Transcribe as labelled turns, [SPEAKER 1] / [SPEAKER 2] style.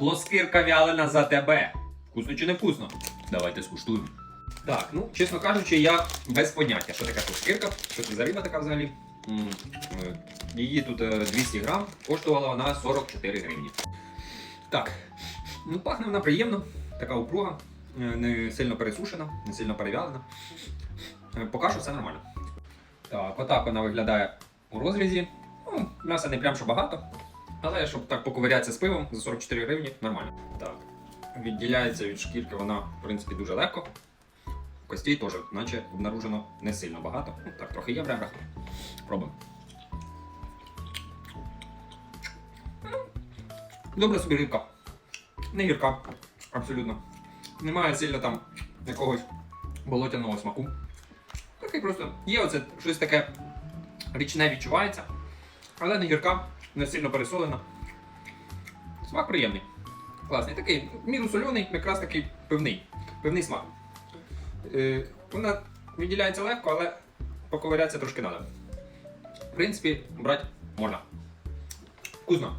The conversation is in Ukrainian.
[SPEAKER 1] Плоскирка вялена за тебе. Вкусно чи не вкусно? Давайте скуштуємо. Так, ну, чесно кажучи, я без поняття, що таке плоскирка, що це за риба така взагалі. Е, Її тут е, 200 грам, коштувала вона 44 гривні. Так, ну пахне вона приємно, така упруга, е, не сильно пересушена, не сильно перевялена. Е, Поки що все нормально. Так, отак вона виглядає у розрізі. Ну, м'яса не прям що багато. Але щоб так поковирятися з пивом за 44 гривні, нормально. Так. Відділяється від шкірки вона, в принципі, дуже легко. Костей теж, наче обнаружено не сильно багато. Ну, так, трохи є в ребрах. Пробуємо. Добра собі рибка. Не гірка. Абсолютно. Немає сильно там якогось болотяного смаку. Такий просто є оце щось таке річне відчувається, але не гірка, не сильно пересолена. Смак приємний. Класний. Такий, міру соляний, якраз такий пивний. Пивний смак. Е, вона відділяється легко, але поковирятися трошки треба. В принципі, брати можна. Вкусно.